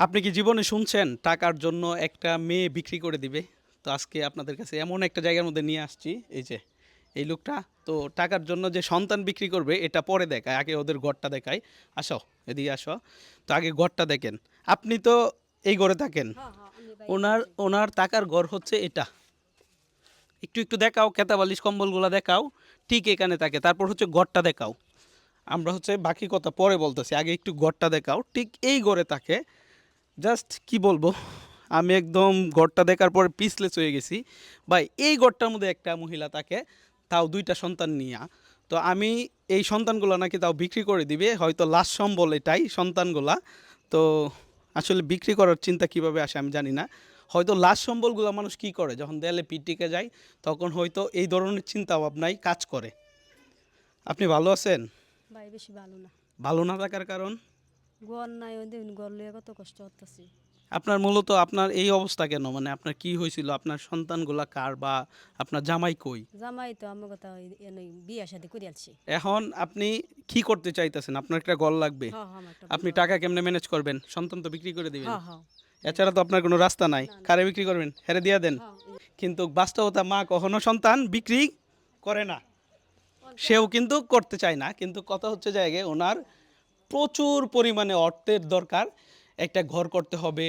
আপনি কি জীবনে শুনছেন টাকার জন্য একটা মেয়ে বিক্রি করে দিবে? তো আজকে আপনাদের কাছে এমন একটা জায়গার মধ্যে নিয়ে আসছি এই যে এই লোকটা। তো টাকার জন্য যে সন্তান বিক্রি করবে এটা পরে দেখায় আগে ওদের ঘরটা দেখায়। আসো এদিকে আসো। তো আগে ঘরটা দেখেন। আপনি তো এই ঘরে থাকেন। ওনার ওনার টাকার ঘর হচ্ছে এটা। একটু একটু দেখাও কেতা বালিশ কম্বলগুলো দেখাও। ঠিক এখানে থাকে। তারপর হচ্ছে ঘরটা দেখাও। আমরা হচ্ছে বাকি কথা পরে বলতেছি। আগে একটু ঘরটা দেখাও। ঠিক এই ঘরে থাকে। জাস্ট কি বলব আমি একদম ঘরটা দেখার পরে পিছলে হয়ে গেছি। ভাই এই ঘরটার মধ্যে একটা মহিলা থাকে তাও দুইটা সন্তান নিয়া। তো আমি এই সন্তানগুলো নাকি তাও বিক্রি করে দিবে হয়তো লাস্ট সম্বল এটাই সন্তানগুলা। তো আসলে বিক্রি করার চিন্তা কীভাবে আসে আমি জানি না। হয়তো লাস্ট সম্বলগুলো মানুষ কি করে যখন দেয়ালে পিঠ টিকে যায় তখন হয়তো এই ধরনের চিন্তা ভাবনাই কাজ করে। আপনি ভালো আছেন? ভাই বেশি ভালো না। ভালো না থাকার কারণ? ঘর নাই ওই দিন ঘর লইয়া কত কষ্ট হতেছি আপনার মূলত আপনার এই অবস্থা কেন? মানে আপনার কি হয়েছিল আপনার সন্তানগুলা কার বা আপনার জামাই কই? জামাই তো আমার কথা ওই এনে বিয়া শাদি করে আলছি এখন আপনি কি করতে চাইতেছেন? আপনার একটা গল লাগবে। হ্যাঁ হ্যাঁ আমার একটা আপনি টাকা কেমনে ম্যানেজ করবেন? সন্তান তো বিক্রি করে দিবেন। হ্যাঁ হ্যাঁ। এছাড়া তো আপনার কোনো রাস্তা নাই। কারে বিক্রি করবেন? হেরে দিয়া দেন। কিন্তু বাস্তবতা মা কখনো সন্তান বিক্রি করে না। সেও কিন্তু করতে চায় না। কিন্তু কথা হচ্ছে জায়গায় ওনার প্রচুর পরিমাণে অর্থের দরকার। একটা ঘর করতে হবে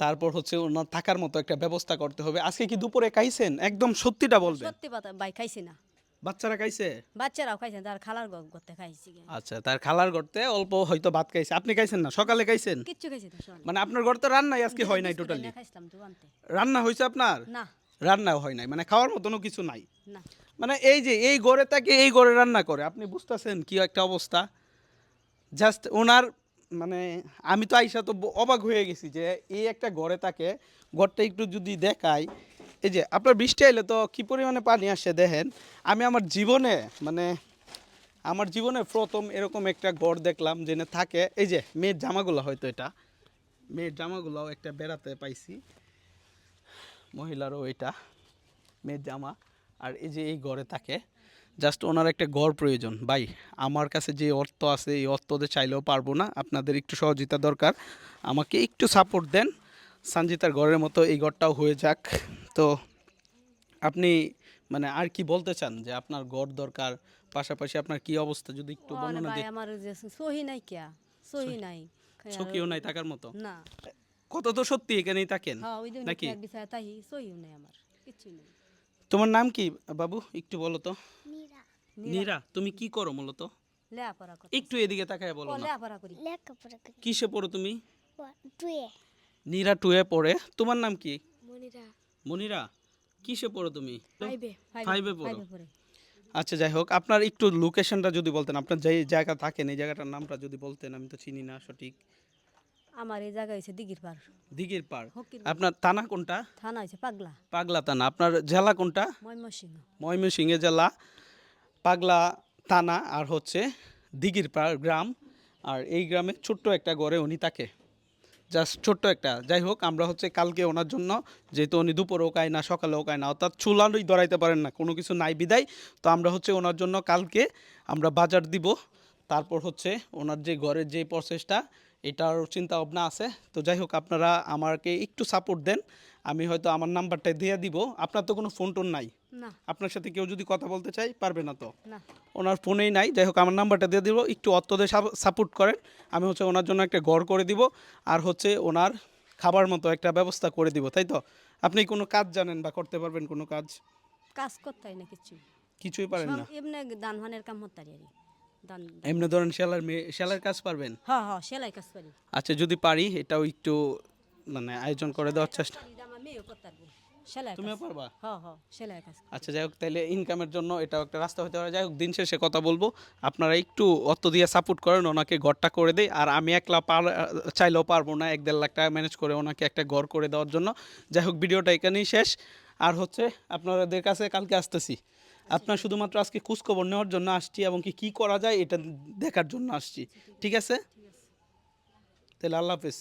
তারপর হচ্ছে ওনার থাকার মতো একটা ব্যবস্থা করতে হবে। আজকে কি দুপুরে খাইছেন? একদম সত্যিটা বলবেন। সত্যি কথা ভাই খাইছি না। বাচ্চারা খাইছে? বাচ্চারাও খাইছে তার খালার করতে খাইছি। আচ্ছা তার খালার ঘরতে অল্প হয়তো ভাত খাইছে। আপনি খাইছেন না? সকালে খাইছেন? কিচ্ছু খাইছি মানে আপনার ঘর তো রান্নাই আজকে হয় নাই টোটালি খাইছিলাম তো আনতে। রান্না হয়েছে আপনার? না। রান্নাও হয় নাই মানে খাওয়ার মতনও কিছু নাই। না। মানে এই যে এই ঘরে তাকে এই ঘরে রান্না করে আপনি বুঝতেছেন কি একটা অবস্থা? জাস্ট ওনার মানে আমি তো আইসা তো অবাক হয়ে গেছি যে এই একটা ঘরে তাকে, ঘরটা একটু যদি দেখাই। এই যে, আপনার বৃষ্টি আইলে তো কি পরিমাণে পানি আসে দেখেন? আমি আমার জীবনে মানে আমার জীবনে প্রথম এরকম একটা ঘর দেখলাম যেখানে থাকে, এই যে, মেয়ের জামাগুলো হয়তো এটা। মেয়ের জামাগুলোও একটা বেড়াতে পাইছি। মহিলারও এটা, মেয়ের জামা। আর এই যে, এই ঘরে থাকে। জাস্ট ওনার একটা ঘর প্রয়োজন। ভাই আমার কাছে যে অর্থ আছে এই অর্থতে চাইলেও পারব না। আপনাদের একটু সহযোগিতা দরকার। আমাকে একটু সাপোর্ট দেন। সঞ্জিতার ঘরের মতো এই ঘরটাও হয়ে যাক। তো আপনি মানে আর কি বলতে চান যে আপনার ঘর দরকার? পাশাপাশি আপনার কি অবস্থা? যদি একটু বর্ণনা দিয়ে আমার যে সহি নাই কিয়া? সহি নাই। চকিও নাই থাকার মতো? না। কত তো সত্যি এখানেই থাকেন হ্যাঁ ওই দিন নাকি? তাই সহিও নাই আমার কিচ্ছু নেই। তোমার নাম কি? বাবু একটু বলো তো। নীরা। তুমি কি করো মূলত? লেয়াপড়া করি একটু এদিকে তাকায় বলো না। লেয়াপড়া করি। লেখাপড়া করি। কিসে পড়ো তুমি? টুয়ে। নীরা টুয়ে পড়ে। তোমার নাম কি? মনিরা। মনিরা কিসে পড়ো তুমি? ফাইভে ফাইভে পড়ো। আচ্ছা যাই হোক আপনার একটু লোকেশনটা যদি বলতেন আপনার যে জায়গা থাকেন এই জায়গাটার নামটা যদি বলতেন আমি তো চিনি না সঠিক। আমার এই জায়গা হয়েছে দিঘির পার দিঘির পাড়। আপনার থানা কোনটা? থানা হয়েছে পাগলা। পাগলা থানা। আপনার জেলা কোনটা? ময়মনসিংহ। ময়মনসিংহে জেলা। পাগলা থানা আর হচ্ছে দিঘির পাড় গ্রাম। আর এই গ্রামে ছোট্ট একটা ঘরে উনি থাকে। জাস্ট ছোট্ট একটা। যাই হোক, আমরা হচ্ছে কালকে ওনার জন্য, যেহেতু উনি দুপুরেও খায় না, সকালেও খায় না, অর্থাৎ চুলারই ধরাইতে পারেন না, কোনো কিছু নাই বিদায়। তো আমরা হচ্ছে ওনার জন্য কালকে আমরা বাজার দিব। তারপর হচ্ছে ওনার যে ঘরের যে প্রসেসটা এটার চিন্তা ভাবনা আছে। তো যাই হোক, আপনারা আমাকে একটু সাপোর্ট দেন। আমি হয়তো আমার নাম্বারটা দিয়ে দিব। আপনার তো কোনো ফোন টোন নাই। না। আপনার সাথে কেউ যদি কথা বলতে চাই পারবে না তো। না। ওনার ফোনেই নাই। যাই হোক আমার নাম্বারটা দিয়ে দিব। একটু অর্থদের সাপোর্ট করেন। আমি হচ্ছে ওনার জন্য একটা ঘর করে দিব। আর হচ্ছে ওনার খাবার মতো একটা ব্যবস্থা করে দিব তাই তো? আপনি কোনো কাজ জানেন বা করতে পারবেন কোনো কাজ? কাজ করতে হয় না কিছু। কিছুই পারেন না? এমনি দান হানের কাম হতে পারি এমনি ধরেন সেলার সেলার কাজ পারবেন? হ্যাঁ হ্যাঁ সেলাই কাজ পারি আচ্ছা যদি পারি এটাও একটু মানে আয়োজন করে দেওয়ার চেষ্টা। আমার করতে পারব সেলাই তুমিও পারবা? হ্যাঁ হ্যাঁ সেলাই কাজ আচ্ছা যাই হোক তাহলে ইনকামের জন্য এটাও একটা রাস্তা হতে পারে। যাই হোক দিন শেষে কথা বলব। আপনারা একটু অর্থ দিয়ে সাপোর্ট করেন ওনাকে ঘরটা করে দেয় আর আমি একলা পার চাইলেও পারব না এক দেড় লাখ টাকা ম্যানেজ করে ওনাকে একটা ঘর করে দেওয়ার জন্য। যাই হোক ভিডিওটা এখানেই শেষ। আর হচ্ছে আপনাদের কাছে কালকে আসতেছি। আপনার শুধুমাত্র আজকে খোঁজখবর নেওয়ার জন্য আসছি এবং কি কী করা যায় এটা দেখার জন্য আসছি। ঠিক আছে? তাহলে আল্লাহ হাফেজ।